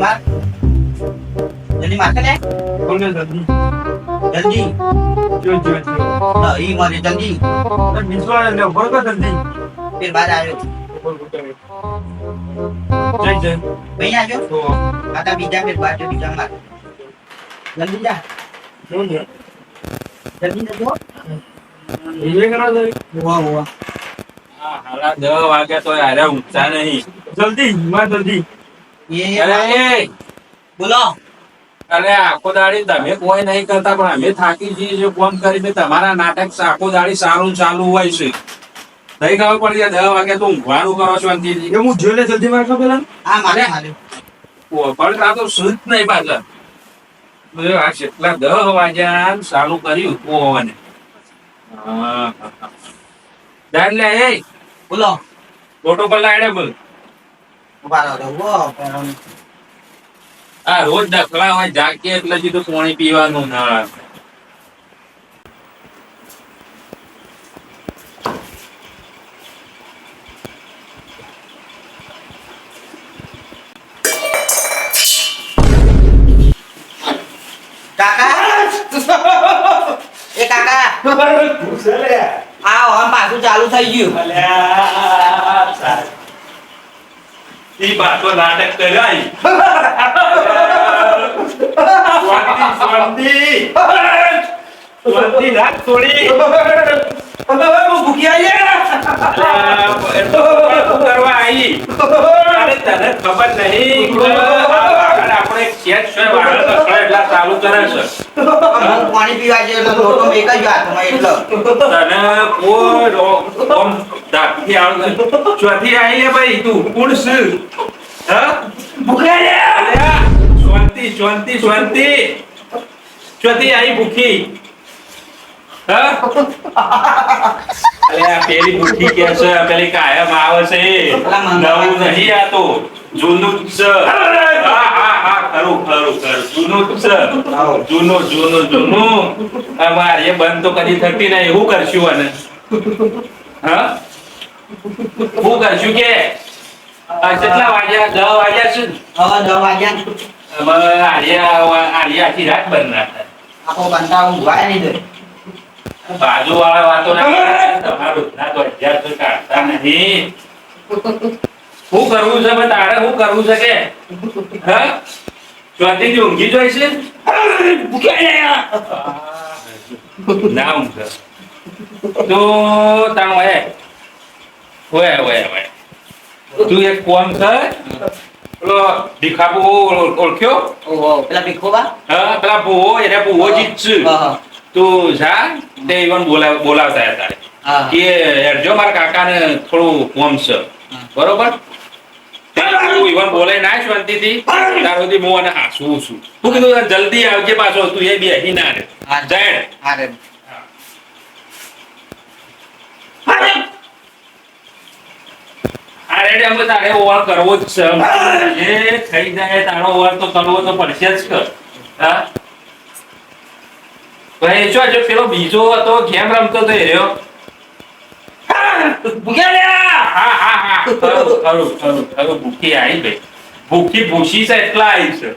જલ્દી માર જલ્દી માર કે લે બોલે જલ્દી? જલ્દી. જો જો જો. ના ઈ મારે જલ્દી. અરે બિસ્વા ને ઊભો કર જલ્દી. ફિર બાર આવ્યો જય જય. ભાઈ આજો તો આતા બીજા ફિર જો બીજા માર. જલ્દી જા. શું છે? જલ્દી એ કરા દે હોવા હોવા. આ હાલા દસ વાગ્યા તો હારે ઊંચા નહીં. જલ્દી માં જલ્દી. બોલો. અરે આખો દાડી તમે કોઈ નહીં કરતા પણ અમે થાકી જઈએ છીએ ફોન કરીને. તમારા નાટક આખો દાડી સારું ચાલુ હોય છે. નહીં ખબર પડી જાય દસ વાગે તો ઊંઘવાનું કરો છો અંતિજી એ હું જોઈને જલ્દી માર પેલા આ મારે પણ આ તો શુદ્ધ નહીં પાછળ. આ કેટલા દસ વાગ્યા ચાલુ કર્યું ઓવને દાન લે એ. બોલો. ફોટો પર લાડે બોલ. આ રોજ દખલા હોય જાગે એટલે સીધું પાણી પીવાનું ના કાકા? એ કાકા. આ હવે પાછું ચાલુ થઈ ગયું. ઈ પાછો નાટક કરાય સ્વાતિ સ્વાતિ. સ્વાતિ રાત થોડી. કરવા આવી અરે તને ખબર નહીં. આપણે ખેત છે? વાળા કકડા એટલા ચાલુ કરે છે. પાણી પીવા જયો લોટો એક જ હાથમાં એટલે. તને કોઈ ઓમ ધાકથી આવડે ચોથી આવી લે ભાઈ તું કોણ છે? હા? અલ્યા, શાંતિ શાંતિ શાંતિ ચોથી આવી ભૂખી. હા? અલ્યા પેલી ભૂખી કે છે પેલી કાયમ આવે છે. નવું નહીં આ તો. જૂનું જ છે. ખરું ખરું ખરું જૂનું જૂનું જૂનું જૂનું. અમારે એ બંધ તો કદી થતી નહીં. એવું કરશું અને હા? શું કરશું કે? કેટલા વાગ્યા? દસ વાગ્યા છે? હવે દસ વાગ્યા. હવે આર્યા આર્યા આખી રાત બંધ ના થાય. આખો બંધા ઊંઘવાય નહીં બાજુ વાળા વાતો ના તમારું ના તો અધ્યાસ તો કાઢતા નહીં. શું કરવું છે તારે શું કરવું છે કે? હા? ચોથી ઊંઘી જોઈ છે? ના ઊંઘે. તો તાણ હોય હોય હોય હોય. તું એક કોમ કર. પેલો ભીખાબુ ઓળખ્યો? પેલા ભીખોબા? હા પેલા ભૂવો એને ભૂવો જીતશે તું જા તે ઈવન બોલાવ બોલાવતા હતા. કે જો મારા કાકાને થોડું કોમ છે. બરોબર? તે ઈવન બોલાય ના શાંતિથી. ત્યાર સુધી હું અને હાસું છું. હું કીધું જલ્દી આવજે પાછો તું એ બેહી ના રે. જાય હા રે. અમે તારે ઓવર કરવો જ છે. એ થઈ જાય તારો ઓવર તો કરવો તો પડશે જ કર. હા. ભાઈ જો પેલો બીજો હતો ગેમ રમતો તો એ રહ્યો? ભૂખ્યા હા હા હા. ખરું ખરું ખરું ખરું. ભૂખી આવી ભાઈ ભૂખી ભૂસી છે એટલા આવી છે.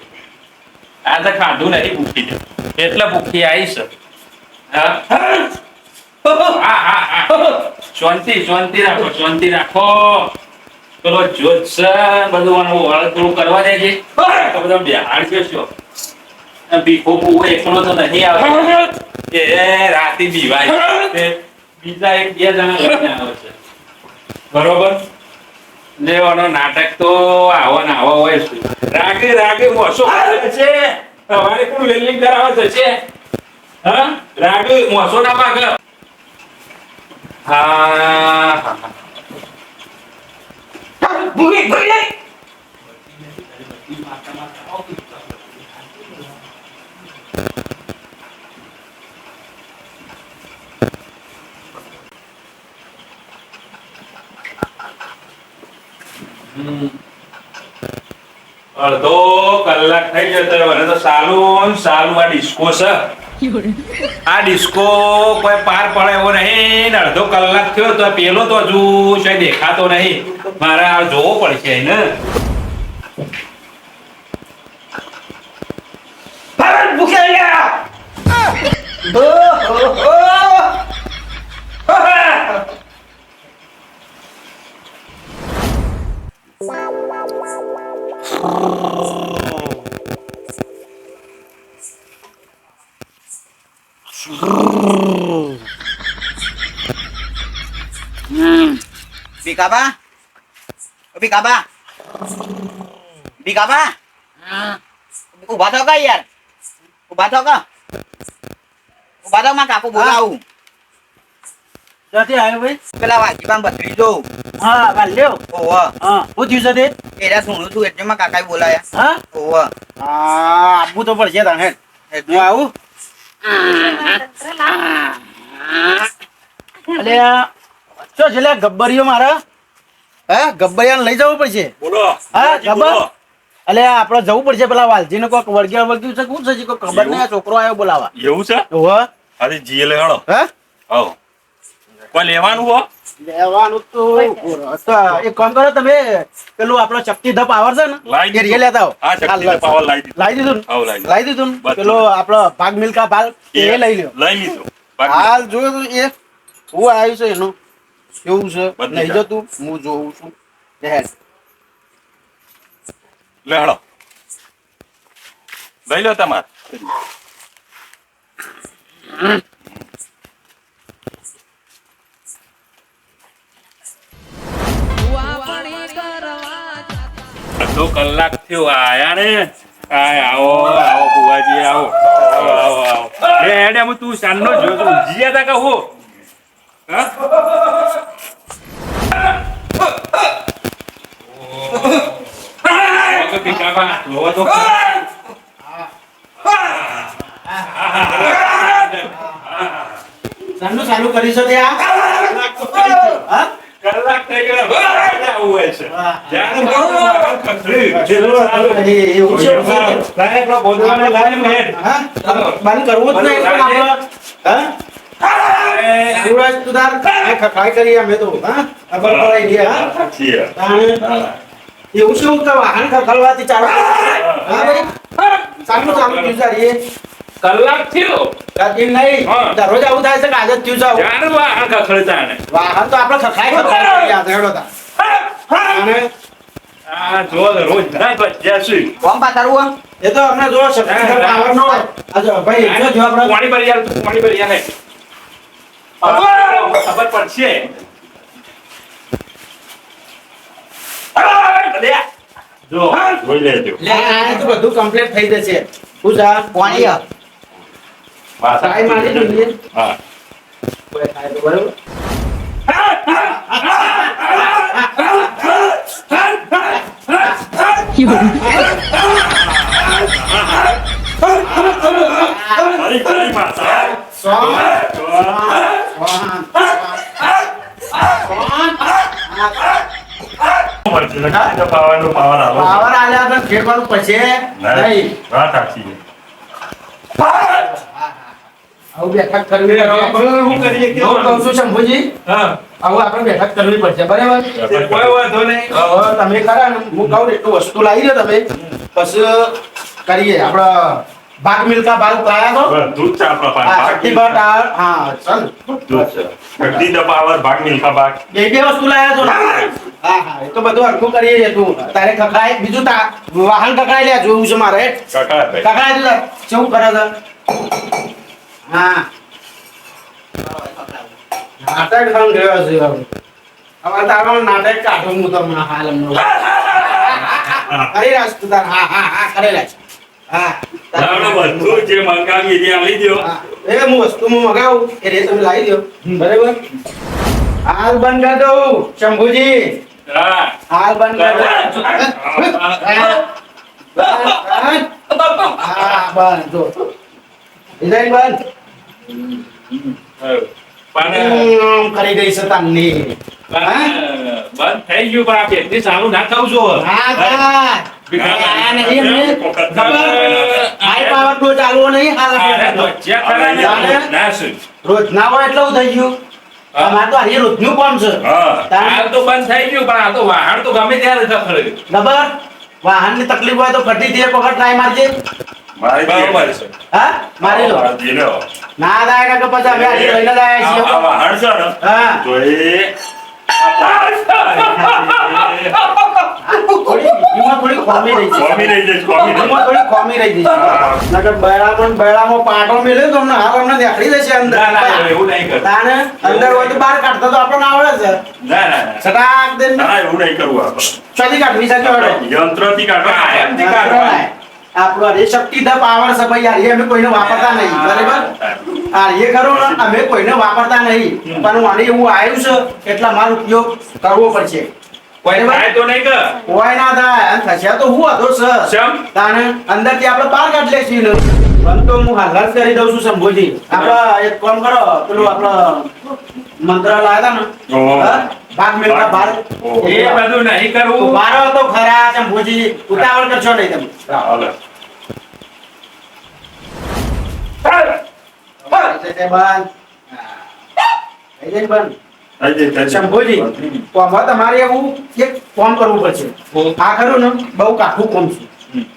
આ તો ખાધું નહીં ભૂખી ને. એટલે ભૂખી આવી છે. હા? હા હા હા. શાંતિ શાંતિ રાખો શાંતિ રાખો. પેલો જોત છે બધું કરવા દેજે. તો બધા બિહાર છો. બીખો બહુ એકલો તો નહીં આવે એ રાતે બીવાય. બીજા એક બે જણા લઈને છે. બરોબર? લેવાનો નાટક તો આવો ને આવો હોય છે. રાગે રાગે મોસો છે. તમારે કોણ વેલ્ડિંગ કરાવે છે? હા? રાગે મોસો ના પાક. હા ભૂલી ભૂલી ભૂલી અડધો કલાક થઈ જતો મને તો સારું સારું આ ડિસ્કો છે. આ ડિસ્કો કોઈ પાર પડે એવો નહીં અડધો કલાક થયો તો પેલો તો હજુ છે દેખાતો નહીં. મારે આ જોવો પડશે એને. ભૂખે ગયા ભીખાબા ઓ ભીખાબા ભીખાબા ઊભા થો કા યાર ઊભા થો કા ઊભા થો માં કાકુ બોલાવું ક્યાંથી આવ્યો ભાઈ? પેલા હા વાલ્યો? ઓવ હા. હું થયું તે? એરા સુણું છું એટલે માં કાકાએ બોલાયા. હા? ઓવ હા આપવું તો પડશે તાને હેડ હું આવું? અલે ચો છેલ્લે ગબ્બરીઓ મારા? હા? ગબ્બરિયાને લઈ જવું પડશે? બોલો. હા ગબ્બર? અલે આપણે જવું પડશે પેલા વાલજીને કોક વળગ્યા વળગ્યું છે? શું છે કોઈ ખબર નહીં આ છોકરો આવ્યો બોલાવા. એવું છે? ઓહો. અરે જીએ લેવાડો. હા? આવો. કોઈ લેવાનું હો. લેવાનું તો એક કામ કરો તમે. પેલું આપણો ચપટી ધપ આવર છે ને એ લેતા આવો. હા શક્તિ હાલ, પાવર લાવી દીધું. લાવી દીધું. પેલો આપણો ભાગ મિલકા ભાગ એ લઈ લ્યો. લઈ લીધો. હાલ જોયું તો એ? હું આવ્યું છે એનું. કેવું છે? નહીં જાત. હું જોઉં છું. હેડ. લેહડો લઈ લો તમારે. અડધો કલાક થયો. આયા ને આય આવો આવો બુવાજી આવો. આવો આવો આવો. એ હેડે હું તું સાંજનો જોયો તો ઊંઘી તા કહું. હા? તો સાંજનું ચાલુ કરી શકે આ? હા? કલાક થઈ ગયો. હોય છે. હા? બંધ કરવું જ નહીં હા? શિવરાજ તું તાર કરી અમે તો હા? ખબર પડાઈ ગઈ હા છીએ. તાણે એવું શું વાહન ખખડવાથી ચાલુ. હા ભાઈ. ચાલુ સારી એ કલાક થયો. કદી નહીં. દરરોજ આવું થાય છે કે આજે થયું છે. જ્યારે વાહન કથળતા ને વાહન તો આપણે કરી યાદ હેડો તા. અને? આ જો રોજ ના બચ્યા છે કોમ પાતારું એ તો અમને જો શક્તિ પાવર નો. અચ્છા ભાઈ જો જો આપણે પાણી ભરી યાર પાણી ભરી યાર ખબર પડશે. જો જોઈ લેજો. લે આ તો બધું કમ્પ્લીટ થઈ જશે. પૂજા પાણી ટ્રાય મારી જોઈએ હા. બરાબર. ફરી માતા પાવાનું પાવર આલ્યા તો ફેરવાનું પછી નહીં. વાત સાચી. આવું બેઠક કરવી હું કરીએ હું કહું છું શંભુજી હા. આવું આપણે બેઠક કરવી પડશે બરાબર? કોઈ વાંધો નહીં. હવે તમે ખરા ને હું કહું એટલું વસ્તુ લાવી દો તમે. પછી કરીએ આપણે ભાગ મિલકા ભાગ લાયા તો બધું જ છે હા શક્તિ ભાગ હા ચાલ. શક્તિ દ પાવર ભાગ મિલ્ખા ભાગ. બે બે વસ્તુ લાયા છો હા. હા એ તો બધું હરખું કરીએ છે તું. તારે કકડાય બીજું તા વાહન કકડાય લે જોવું છે મારે. કકડાય તાર. શું કરે છે? હા. નાટક ગયો છે હવે. તારો નાટક કાઢો હું તમને હાલ કરી રાખ તું તાર. હા હા હા કરી રાખ. હા બધું જે મંગાવી એ આલી દ્યો. એ હું વસ્તુ હું મગાવું એ રે તમે લાવી દો બરાબર? હાલ બંધ કરી દઉં શંભુજી. હાલ બંધ કરી દઉં. હા. હા બંધ. જો. કરી તમને બંધ થઈ ગયું પણ આ પેટની સારું ના ને? ના? રોજ ના હોય એટલે થઈ ગયું. તો આજે રોજનું કામ છે તો બંધ થઈ ગયું પણ આ તો ગમે ત્યારે ખબર વાહનની તકલીફ હોય તો ફટી દે વખત ટ્રાય મારજે પાટો મેલ્યો તો અમને હાલ અમને દેખાડી જશે અંદર. એવું નહીં અંદર હોય તો બહાર કાઢતા તો આપણને આવડે છે. ના ના ના. સટાક દે ના એવું નહીં કરવું આપણે. કાઢવી શકે થી યંત્રથી કાઢો હા, એમથી કાઢવાનું. આપણો એ શક્તિ ધ પાવર છે ભાઈ યાર એ અમે કોઈને વાપરતા નહીં બરાબર? આ એ કરો ને અમે કોઈને વાપરતા નહીં પણ આને એવું આવ્યું છે એટલા મારો ઉપયોગ કરવો પડશે. કોઈ થાય તો નહીં કે? કોઈ ના થાય. અને થશે તો હું હતો સર શેમ? તાને અંદરથી આપણે બહાર કાઢ પણ તો હું હાલત કરી દઉં છું સંભોજી આપણે એક કામ કરો પેલું આપણે મંત્ર લાવ્યા હતા ને? ભાગ મેળવા ભાર એ બધું નહીં કરવું. મારો તો ખરા શંભુજી ઉતાવળ કરશો નહીં તમે. હાલે. તમારે એવું એક ફોન કરવું પડશે. આ ખરું ને બહુ કાઠું કોમ છે.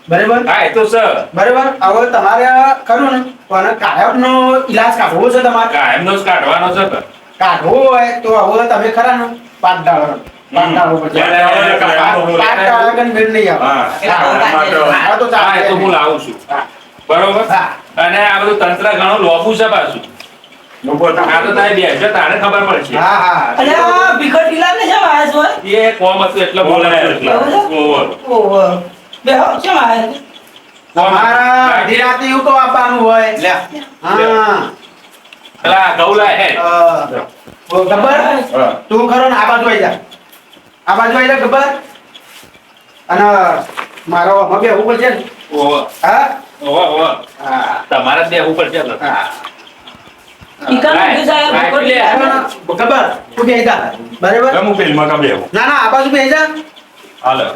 બરાબર? હા એ તો સર બરાબર? હવે તમારે ખરું ને પણ કાયમનો ઈલાજ કાઢવો છે તમારે? કાયમનો જ કાઢવાનો છે કાઢવો હોય તો હવે તમે ખરા ને? પાંચ ડાળો પાટ ડાળો પડશે એટલે કાયમનો પાટ મેળ નહીં આવે. હા. હા, બહુ તો હા તો હું લાવું છું. બરોબર? અને આ બધું તંત્ર ઘણું લોબું છે પાછું. આ તો તારે બેસજો તારે ખબર પડશે. હા હા. ને આયા છો એ કોમ હતું એટલે બોલે એટલે. ઓવર. ઓહો બે છો? તમારા અડધી રાતે એવું તો આપવાનું હોય. લે. હા. પેલા ગૌલા હે. ગબ્બર? તું ખરો ને આ બાજુ આવી જા. બાજુ આવી જા ગબ્બર. અને મારો હા તમારે. ગબ્બર તું જા. બરાબર? ના ના આ બાજુ બે જા. હાલો.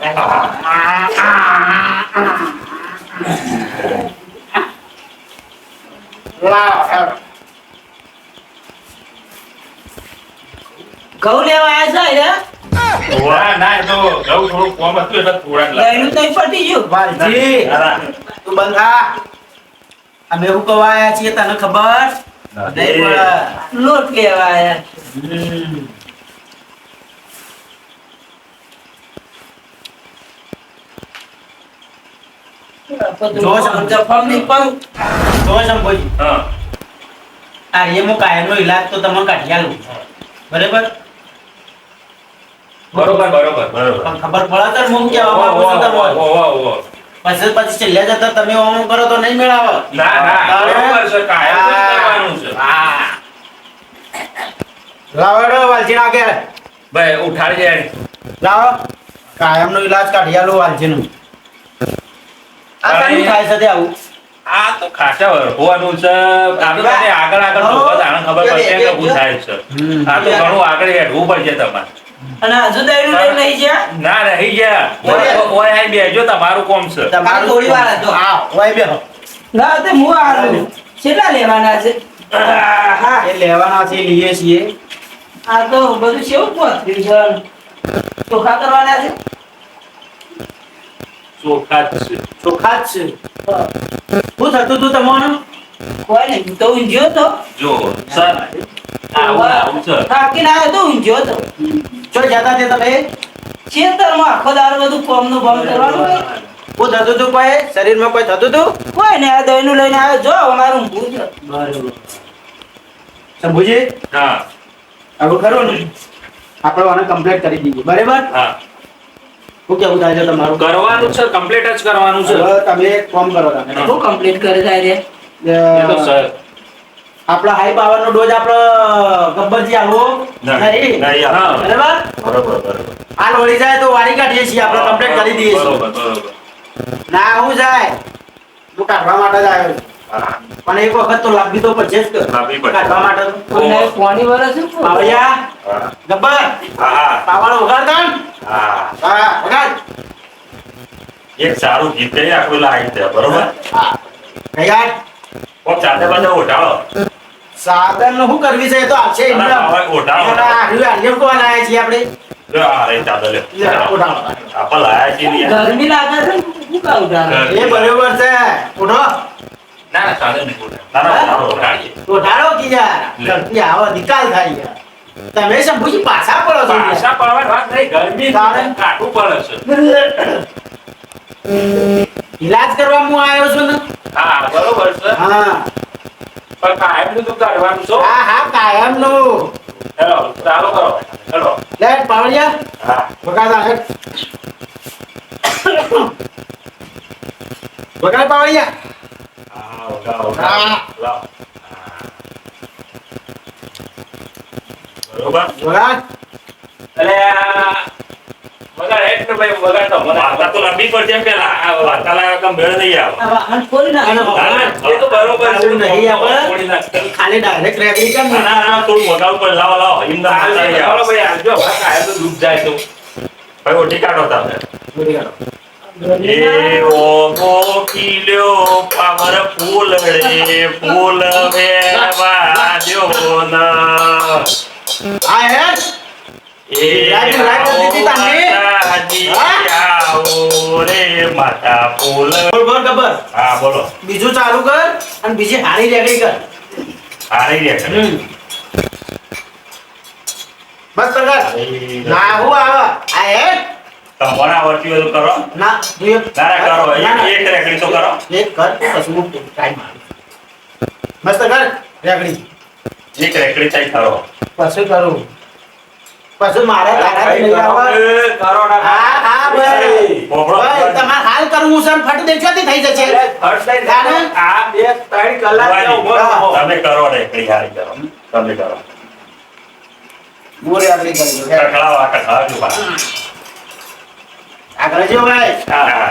ઘઉં લેવા આયા છો એટલે ના ના તો ગૌ થોડું કોમ હતું એટલે થોડા જ તો ઈ ગયું. વાલજી ના, ના. તું બંધ અમે શું કહેવા આયા છીએ તને ખબર? લોટ લેવા આયા જો છે. જફમની પણ જો શંભુજી. હા. આ રેમો કાયમનો ઈલાજ તો તમે કાઢી આલું. બરાબર? બરોબર બરોબર. બરોબર. પણ ખબર પડે તો હું કેવા માંગુ છું તમને ઓહો, ઓહો. પછી પછી છેલ્લે જતા તમે ઓમ કરો તો નહીં મેળાવો. ના ના બરોબર છે કાયમ નો જ હા. કરવાનું છે. હા. લાવો વાલજી ના ભાઈ ઉઠાડી જાય લાવો. કાયમનો ઈલાજ કાઢી આલું વાલજીનું. આ કાનું થાય છે તે આવું? આ તો ખાસા હોવાનું છે. આ આગળ આગળ. ખબર પડશે કે શું થાય છે. આ તો ઘણું આગળ હેઠવું પડશે તમારે. અને હજુ દહીંનું લઈને નહીં ગયા? ના રહી ગયા. ઓય આઈ બેજો તમારું કોમ છે. તમારું થોડી વાર હતો. હા ઓય બેહો. ના તે હું આલું કેટલા લેવાના છે? હા. એ લેવાના છે લઈએ છીએ. આ તો બધું કેવું પહોંચ્યું છે. ચોખા કરવાના છે? ચોખા જ છે. ચોખા જ છે. શું થતું તું તમને કોઈ નહીં હું તો? ઊંઘ્યો તો જો સર આવું છે થાકીને આવ્યો તો ઊંઘ્યો તો? ચો જતા તે તમે ખેતરમાં આખો દાડો બધું કોમનું બમ કરવાનું શું થતું તું કોઈ? શરીરમાં કોઈ થતું તું? કોઈ ને આ દહીંનું લઈને આવ્યો. જો અમારું ઊંઘું છે. શંભુજી? હા. હવે ખરું ને? આપણે આને કમ્પ્લીટ કરી દઈએ. બરાબર? હા. શું કેવું થાય છે તમારું? કરવાનું છે કમ્પ્લીટ જ કરવાનું છે. તમે ફોર્મ કરો તમે. શું કમ્પ્લીટ કરે જાય રે એ તો સર આપણા હાઈ પાવર નો ડોઝ આપણો ગબ્બરજી આવો નહીં, બરાબર? બરોબર બરોબર. હાલ જાય તો વારી કાઢીએ છીએ આપણે કમ્પ્લીટ કરી દઈએ છીએ. ના હું જાય. હું કાઢવા માટે જ આવ્યો પણ એક વખત તો લાગી તો પછી જ. કાઢવા માટે. કોની પાણી વરે છે પાવડિયા ગબ્બર હા. પાવડ વગાડતા? હા. હા વગાડ એક સારું ગીત આખું લાગી છે બરોબર? હા. વગાડ કોક સાધનનું શું કરવી છે એ તો આવશે હાર્યું હાર્યું કોણ લાયા છીએ આપણે. ને યાર. ગરમી લાગે છે શું કામ એ બરોબર છે. ઉઠો ના ના સાધન નહીં ના, ના. કે યાર આવો નિકાલ થાય યાર. તમે શંભુજી પાછા પડો છો પાછા પડવાની વાત નહીં ગરમી કાઢું પડે છે. ઈલાજ કરવા હું આવ્યો છું ને? હા બરોબર છે. હા. પણ કાયમનું તો કાઢવાનું છો? હા હા કાયમનું હેલો ચાલો કરો. હેલો. લે પાવડિયા હા. બગાડા હેડ. બગાડ પાવડિયા હા. લાવો. બરોબર? બગાડ એટલે આ વગાડ હેડ ને ભાઈ વગાડ તો મને લંબી પડશે એમ પેલા વાર્તા લાવ્યા મેળ નહીં આવે નાખો. અને એ તો બરોબર છે નહીં આવે ખાલી ડાયરેક્ટ રેગડી કેમ ના, ના, ના, થોડું મોટા ઉપર લાવો, લાવો. ના ચાલો. ભાઈ આવજો વાત કાયમ તો દૂધ જાય તો ભાઈ, ઓઢી કાઢો તમે. બોલી કાઢો. એ ઓગો કિલ્યો પાવર ફૂલ રે ફૂલ વેવા દ્યો ના આ હે એ રાજુ, રાજુ, રે માતા ફૂલ બોલ ગબ્બર. હા બોલો. બીજું ચાલુ કર અને બીજી હારી રેગડી કર. હારી રે કર. બસ કર. ના હું આવા. આ હેડ તમને આવડતી હોય કરો. ના કરો. ના. એક રેકડી તો કરો. એક કર પછી હું ટાઈમ મસ્ત કર રેકડી એક રેકડી થાય કરો પછી કરું. પછી મારે તારાથી નહીં આવવા હા હા ભાઈ ભાઈ તમારે હાલ કરવું છે ફટ દેખોથી થઈ જશે? ફટ થઈ જાને આ બે ત્રણ કલાક ઊભો તમે કરો ને હારી કરો. તમે કરો. મોરે આગળ કરી દો કકડાવ આ કકડાવ જો આગળ જો ભાઈ. હા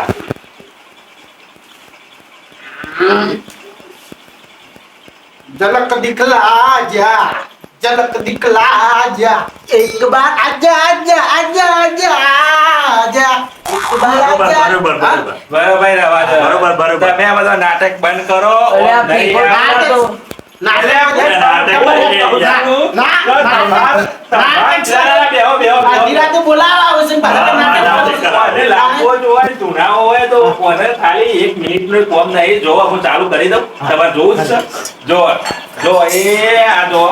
ઝલક દિખલા જા જલક દિકલા આજા એક બાર આજા આજા આજા આજા આજા નાટક બંધ કરો નાટક બોલાવા આવશે કોને લાંબો જોવાય, જૂના હોય તો કોને ખાલી એક મિનિટનું કોમ નહીં. જો હું ચાલુ કરી દઉં. તમારે જોવું જ છે. જો જો એ આ જો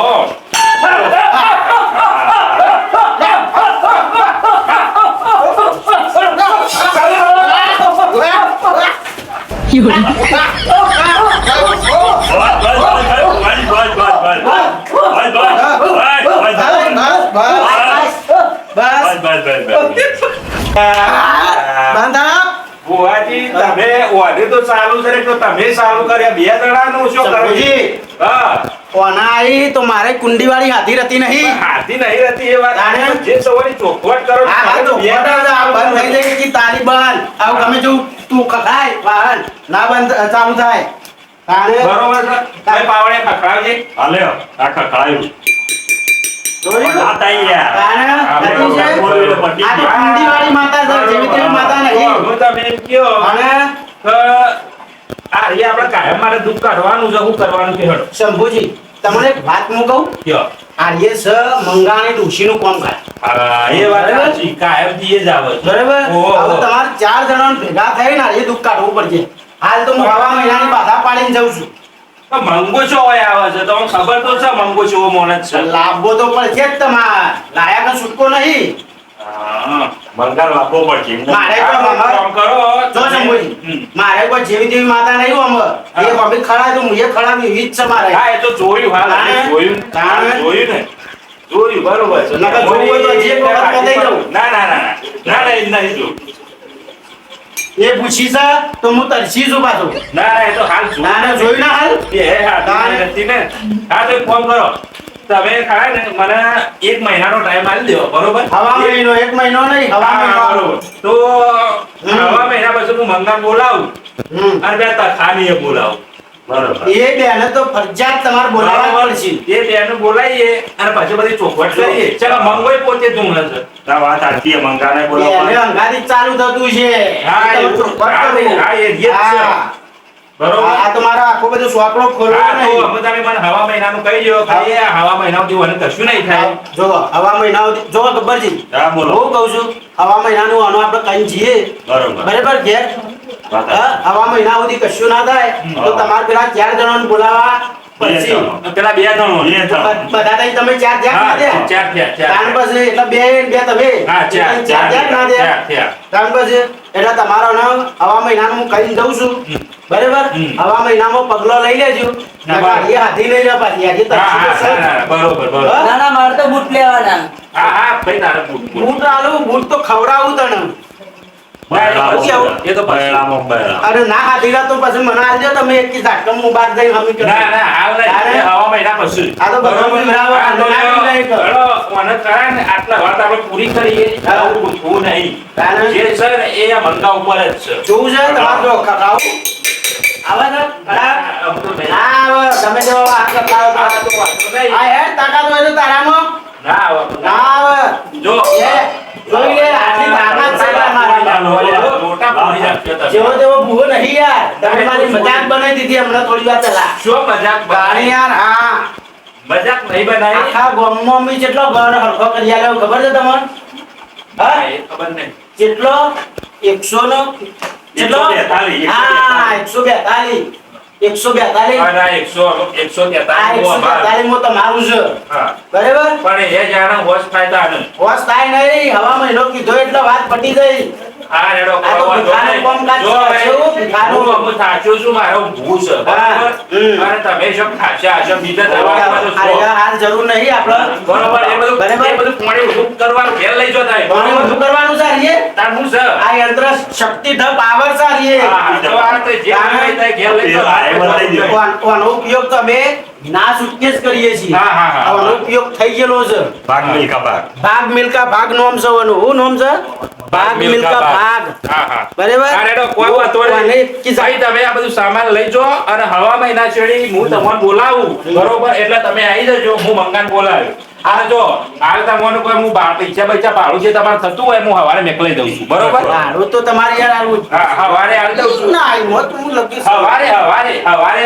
બસ, બસ, બસ, બસ, બસ, બસ, બસ. બસ, બસ, બસ, બસ, બસ, બસ. બસ, બસ, બસ, બસ, બસ, બસ. બંધ આપ. બુવાજી ઓને તો ચાલુ છે તો તમે ચાલુ કર્યા. બે જણાનું શું કરવું હા. કોના આઈ? તો મારે કુંડી વાળી હાથી રહેતી નહીં. હાથી નહીં રહેતી એ વાત તાણે? જે સવારી ચોખવટ કરો આ હા તો બંધ થઈ જાય કે તારી બંધ આવું ગમે તેવું તું ખખાય વાહન. ના બંધ ચાલુ થાય. બરોબર છે. તમે પાવડે ખખડાવજે હાલ્યો, આ ખખડાયું. માતા જેવી માતા નહીં કે એ આપણે કાયમ મારે દુઃખ કાઢવાનું છે શું કરવાનું છે હડો. શંભુજી તમને એક વાત હું કહું? આર્ય સ મંગાણી ડોશીનું કામ કરે હા એ વાત સાચી કાયમથી એ જ આવે બરાબર? હવે તમારે ચાર જણા ભેગા થઈને આર્ય દુઃખ કાઢવું પડશે. હાલ તો હું હવા મહિનાની બાધા પાડીને જાઉં છું. મંગો છો હોય આવે છે તો ખબર તો છે મંગો છો મોને છે. લાભો તો પડશે જ તમારે. લાયા કે છૂટકો નહીં. પડશે મારે કામ કરો મારે કોઈ જેવી તેવી માતા નહીં એ અમે ખરા તો હું એ ખરા એવી જ છે મારે. હા એ તો જોયું હાલ જોયું જોયું ને? જોયું બરોબર છે. નકર જોવું તો હજી વખત બતાવી દઉં. ના ના ના ના ના ના એ નહીં જોયું. એ પૂછી છે તો હું તરસી છું પાછું. ના ના એ તો હાલ જોયું. ના ના જોયું ના હાલ? એ હે તાણે? નથી ને હા તો ફોન કરો. તમે ખરા ને મને એક મહિનાનો ટાઈમ આપી દો બરોબર? હવા મહિનો એક મહિનો નહીં હવા મહિનો. તો હવા મહિના પછી હું મંગળ બોલાવું. અને બે તખાનીએ એ બોલાવું. બરોબર. એ બેને તો ફરજિયાત તમારે બોલાવવા પડશે. એ બેનું બોલાવીએ અને પછી બધી ચોખવટ કરીએ. ચાલો મંગોય પોતે તું છે. ના, વાત છે. મંગાને બોલાવવા. અંગાથી જ ચાલુ થતું છે. હા, હા, એ. બરોબર? આ તો આખો બધો સોપડો ખોલવો નહીં. અમે તમે મને હવા મહિનાનું કહી દો કે એ કશું નહીં થાય. જો હવા મહિના સુધી- જો ગબ્બરજી. હા બોલો. હું કહું છું હવા મહિનાનું આનો આપણે કઈ જઈએ બરોબર. બરાબર ઘેર હવા મહિના સુધી કશું ના થાય. તો તમારે પેલા ચાર જણાને બોલાવવા. પેલા બે બધા તમે ચાર ચાર ના દે ચાર થયા ચાર પછી એટલે બે બે તમે હા ચાર ચાર ચાર ના દે ત્રણ પછી એટલે તમારો ને હવા મહિનાનું હું કહીને દઉં છું. બરાબર? હવા મહિનામાં પગલો લઈ લેજો. એ હાથી લઈ પાછી. બરોબર બરોબર. ના ના મારે તો બૂટ લેવાના. હા હા ભાઈ તારે બૂટ બૂટ. બૂટ આલું બૂટ તો ખવડાવું તને. અરે ના હાથી તો પછી મને આલજો તમે એક કી ઝાટકમ હું બાર જઈને હમી કરી ના ના હાલ નહીં. એ હવા મહિના પછી. આ તો બધું બરોબર? બરાબર, હા, તો ના લ્યો. નહીં કર. હેડો, મને કરાય ને આટલા વાત આપણે પૂરી કરીએ. આવું પૂછવું નહીં. જે છે ને એ આ ઉપર જ છે. જોવું છે? તમારે જો ખવડાવું આવે. ના આવે તમે જો આ આ હે તાકાત હોય તો તારામાં? ના આવે. ના આવે. જો. એ જોઈ લે આટલી તાકાત છે તમારા લોટા પૂરી નાખજો તમે. જેવો તેવો ભૂવો નહીં યાર. તમે મારી મજાક બનાવી દીધી હમણાં થોડી વાર પહેલા. શું મજાક ગાડી યાર હા. મજાક નહીં બનાવી? આખા ગામમાં મી જેટલો ઘર હરખો કરી આલ્યો ખબર છે તમને? હા, ખબર નહીં. જેટલો? એકસો નો જેટલો? 142, હા એકસો બેતાલીસ. એકસો બેતાલીસ. એકસો બેતાલીસ તમારું છે. બરાબર? પણ એ જાણે હોશ થાય હોશ થાય નહીં. હવા મહિનો કીધો એટલે વાત પટી ગઈ હા રેડો આ તો વાંધો ભીખાનું નહીં. કામકાજ જો હવે હું અમુક છું મારો ઊભું છે બરાબર અને તમે શું થાચ્યા હશો બીજા દવાખાના તો છો. આ જરૂર નહીં આપણે બરોબર એ બધું બરાબર. એ બધું પાણી ઊભું કરવાનું ઘેર લઈ જો તારે. કોને બધું કરવાનું છે હરીએ? તાર હું છે આ યંત્ર શક્તિ ધ પાવર છે. હા, હા, તો આ તો જે હોય ઘેર લઈ જો. હા, એ દો. આનો- આનો ઉપયોગ તો અમે ના છૂટકે કરીએ છીએ. હા, હા, હા. આનો ઉપયોગ થઈ ગયેલો છે. ભાગ મિલકા ભાગ. ભાગ મિલકા ભાગ નોમ છે એનું. હું નોમ છે ભાગ મિલકા ભાગ. હા હા. બરાબર? અરે તો કોઈ વાત નહીં. કે? ભાઈ તમે આ બધું સામાન લઈ જો અને હવા મહિના છેડી હું તમને બોલાવું. બરોબર? એટલે તમે આવી જજો. હું મંગાન બોલાવ્યો અને જો હાલ તમને કોઈ હું પૈસા પૈસા ભાડું છે તમારે થતું હોય હું હવારે મેકલાઈ દઉં છું. બરોબર? હારું તો તમારે યાર આવું. હવારે આવી દઉં છું. ના, તો હું લખીશ. હવારે હવારે હવારે.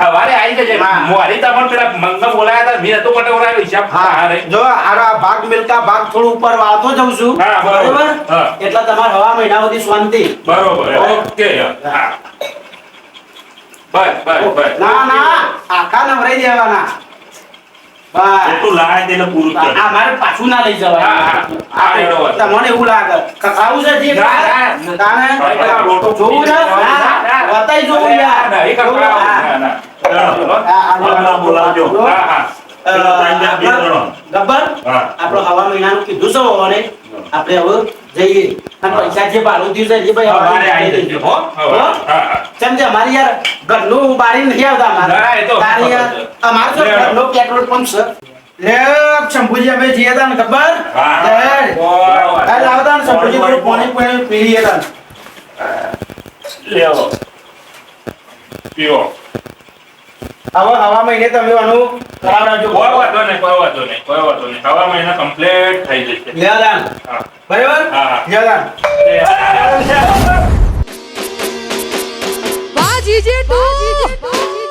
હવારે આવી જજે. મોરી તમને પેલા મંગમ બોલાયા હતા મેં તો કટે ઓરાયો હિસાબ. હારે. જો આ ભાગ મિલકા ભાગ થોડું ઉપર વાળતો જઉં છું. બરોબર. એટલે તમારે હવા મહિના સુધી શાંતિ. બરોબર ઓકે. હા. બસ બસ બસ. ના ના આખા નવરાઈ દેવાના. એટલું લાય તેને પૂરું આ કર. આ મારે પાછું ના લઈ જવાય. વાત. તમને એવું લાગે છે જે. તાણે? પેલા જોવું ના. બતાઈ યાર. એ ના. આ- આ બોલાવજો. હા, હા. ગબ્બર? આપણો હવા મહિનાનું કીધું છે આપણે હવે જઈએ અને પૈસા જે ભાડું થયું છે એ ભાઈ હવારે આવી જજો, હો? હવારે. હો? હા, હા. સમજે અમારી યાર ઘરનું બારી નથી આવતા અમારે તારી યાર. અમારે તો. ઘરનો પેટ્રોલ પંપ છે લે શંભુજી અમે જઈએ તા ને ખબર હા. કાલ આવતા ને શંભુજી થોડું પાણી પાણી લેવો પીવો. હવે હવા મહિને તમે આનું કરાવડાવજો કોઈ વાંધો નહીં, કોઈ વાંધો નહીં, કોઈ વાંધો નહીં. હવા મહિના કમ્પ્લીટ થઈ જશે. લે બરાબર? હા. લે દાન એ- વાહ જીજે તું.